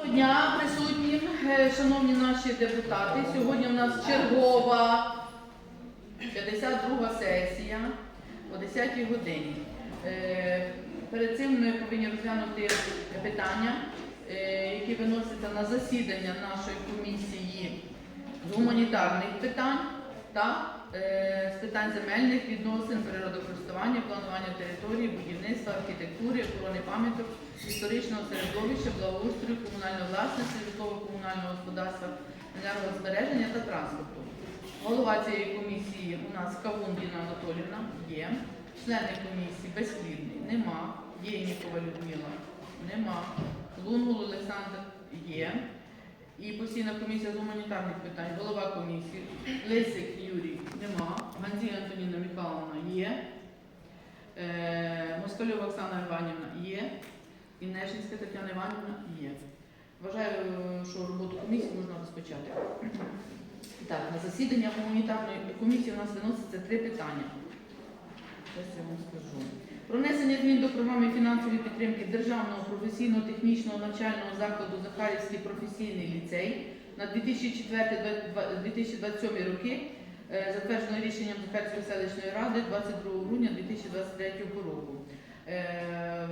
Доброго дня присутнім, е, шановні наші депутати. Сьогодні у нас чергова 52 сесія о 10-й годині. Е, Перед цим ми повинні розглянути питання, е, які виносяться на засідання нашої комісії з гуманітарних питань та з питань земельних відносин, природокористування, планування території, будівництва, архітектури, охорони пам'яток, історичного середовища, благоустрою, комунальної власності, житлово-комунального господарства, енергозбереження та транспорту. Голова цієї комісії у нас Кавун Діна Анатолівна є. Члени комісії безслідний нема. Єнікова Людмила нема. Лунгул Олександр є. І постійна комісія з гуманітарних питань, голова комісії Лисик Юрій нема. Ганзій Антоніна Михайловна є. Е, Москальова Оксана Іванівна є. І Нежинська Тетяна Іванівна є. Вважаю, що роботу комісії можна розпочати. Так, на засідання гуманітарної комісії у нас виноситься три питання. Зараз я вам скажу. Про внесення змін до програми фінансової підтримки Державного професійно-технічного навчального закладу Захарівський професійний ліцей на 2004-2027 роки, е, затверджено рішенням Захарської селищної ради 22 грудня 2023 року. Е,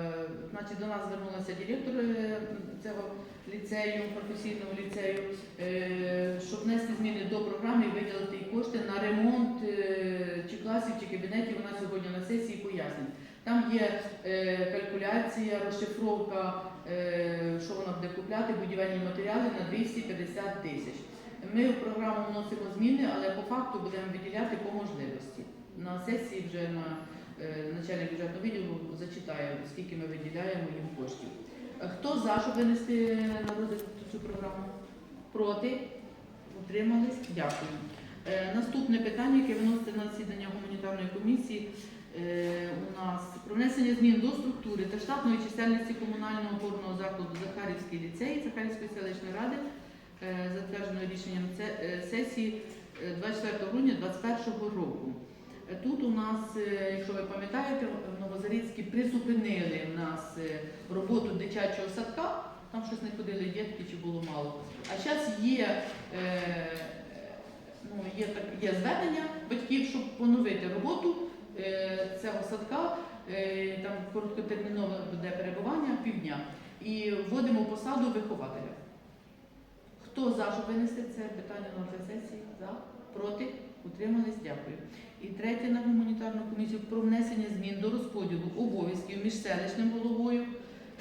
Значить, до нас звернулася директор цього ліцею, професійного ліцею, е, щоб внести зміни до програми і виділити кошти на ремонт е, чи класів, чи кабінетів. Вона сьогодні на сесії пояснить. Там є калькуляція, розшифровка, що вона буде купляти, будівельні матеріали на 250 тисяч. Ми в програму вносимо зміни, але по факту будемо виділяти по можливості. На сесії вже на начальник бюджетного відділу зачитає, скільки ми виділяємо їм коштів. Е, Хто за, щоб винести на розгляд цю програму? Проти? Утримались? Дякую. Е, Наступне питання, яке виноситься на засідання гуманітарної комісії, е, у нас про внесення змін до структури та штатної чисельності комунального опорного закладу Захарівський ліцей Захарівської селищної ради, е, затверджено рішенням е, сесії е, 24 грудня 2021 року. Тут у нас, е, якщо ви пам'ятаєте, в Новозарицькі призупинили в нас е, роботу дитячого садка, там щось не ходили дітки чи було мало. А зараз є, е, ну, є, так, є звернення батьків, щоб поновити роботу цього садка, там короткотермінове буде перебування півдня. І вводимо посаду вихователя. Хто за, щоб винести це питання на сесії? За? Проти? Утримались? Дякую. І третє на гуманітарну комісію про внесення змін до розподілу обов'язків між селищним головою,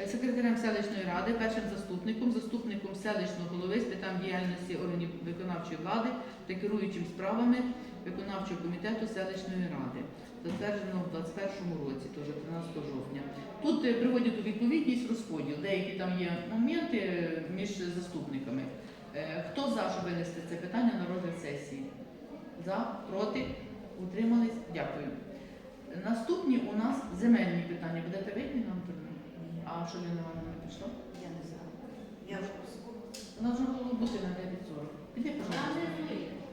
е, секретарем селищної ради, першим заступником, заступником селищного голови з питань діяльності органів виконавчої влади та керуючим справами виконавчого комітету селищної ради, затверджено в 2021 році, теж 13 жовтня. Тут е, приводять у відповідність розподіл. Деякі там є моменти е, між заступниками. Хто за, щоб винести це питання на розгляд сесії? За, проти, утримались? Дякую. Наступні у нас земельні питання. Будете вийти нам? А що Ліна Івановна не пішла? Я не знаю. Я вже Вона вже мала бути на 9.40. Піди, пожалуйста.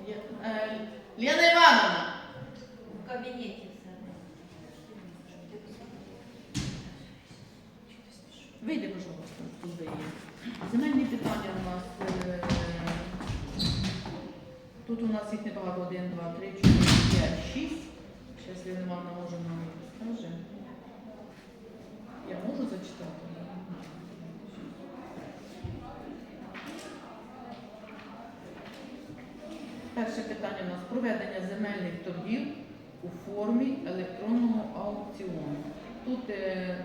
Є- е, Лена Івановна! В кабінеті все. Вийди, пожалуйста, туди. Земельні питання у нас. е, Тут у нас їх небагато. Один, два, три, чотири, п'ять, шість. Зараз Лена Івановна може нам скаже. Я можу зачитати? Перше питання у нас проведення земельних торгів у формі електронного аукціону. Тут е,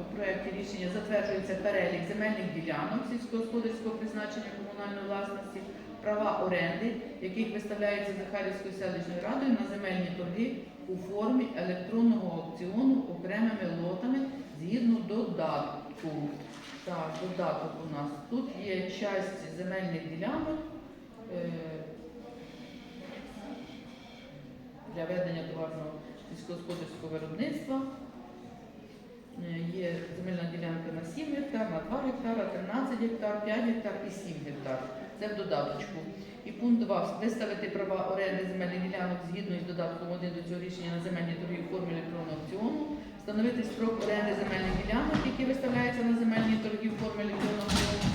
в проєкті рішення затверджується перелік земельних ділянок сільськогосподарського призначення комунальної власності, права оренди, яких виставляються Захарівською селищною радою на земельні торги у формі електронного аукціону окремими лотами згідно додатку. Так, додаток у нас. Тут є часть земельних ділянок. е, для ведення товарного сільськогосподарського виробництва. Е, Є земельна ділянка на 7 гектар, на 2 гектара, 13 гектар, 5 гектар і 7 гектар це в додаточку. І пункт 2. Виставити права оренди земельних ділянок згідно із додатком 1 до цього рішення на земельні торги у формі електронного аукціону, встановити строк оренди земельних ділянок, які виставляються на земельні торги в формі електронного аукціону,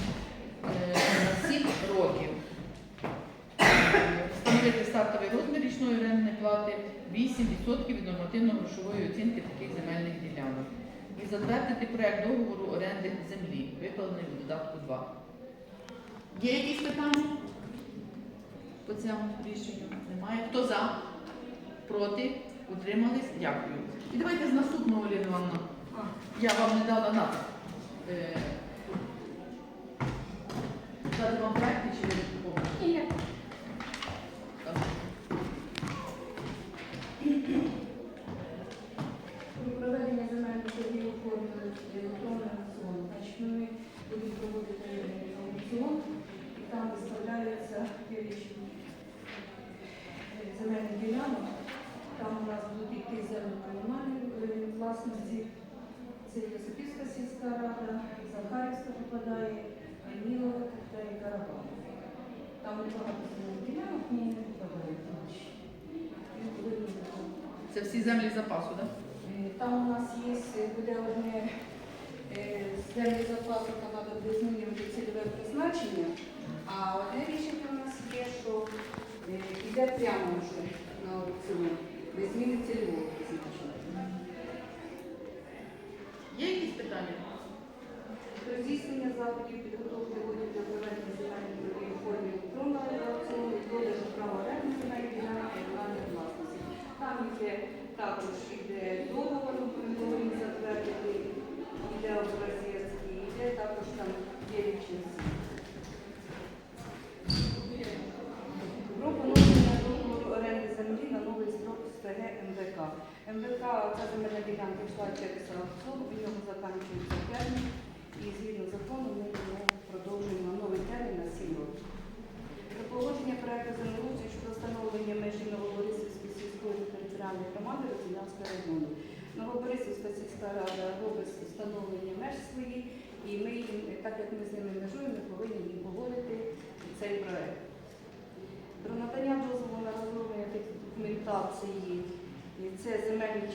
е, на 7 років. Встановити стартовий розмір річної орендної плати 8% від нормативно-грошової оцінки таких земельних ділянок. І затвердити проєкт договору оренди землі, викладений у додатку 2. Є якісь питання по цьому рішенню? Немає. Хто за? Проти? Утримались? Дякую. І давайте з наступного, Олена Івановна. Я вам не дала на. Е, Дати вам проекти чи ви Ні. Проведення земельних торгів у формі електронного аукціону. Значить, ми будемо проводити аукціон, там виставляється е, земельних ділянок. Там у нас будуть йти землі комунальної е, власності. Це Йосипівська сільська рада, Захарівська попадає, Мілова та і Карабан. Там багато земельних ділянок, вони не попадають. наші. Це всі землі запасу, так? Е, Там у нас є, е, буде одне землі запасу, там треба буде цільове призначення, а одне рішення у нас є, що е, йде прямо вже на аукціон, без зміни цільового призначення. Є якісь питання? Про здійснення заходів підготовки водів для проведення земельних торгів у формі електронного аукціону і продажу права оренди земельних ділянок комунальної власності. Там йде також іде договор, ми повинні затвердити, іде образець, і йде також там є річниці. Про поновлення договору оренди землі на новий строк з ТГ МВК. МВК ця земельна ділянка йшла через аукціон, у нього закінчується термін, і згідно закону ми його продовжуємо новий термін на 7 років. Про погодження проекту землеустрою щодо встановлення межі Новоборисівської сільської територіальної громади Розділянського району. Новоборисівська сільська рада робить встановлення меж свої, і ми так як ми з ними межуємо, повинні їм погодити цей проект. Про надання дозволу на розроблення документації це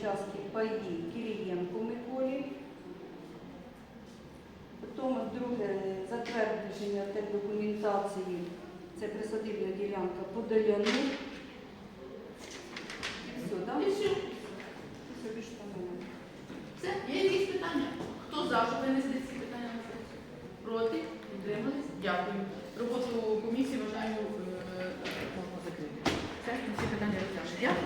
земельні паї Кирієнко Миколі. Потім друге затвердження документації це присадибна ділянка Подоляну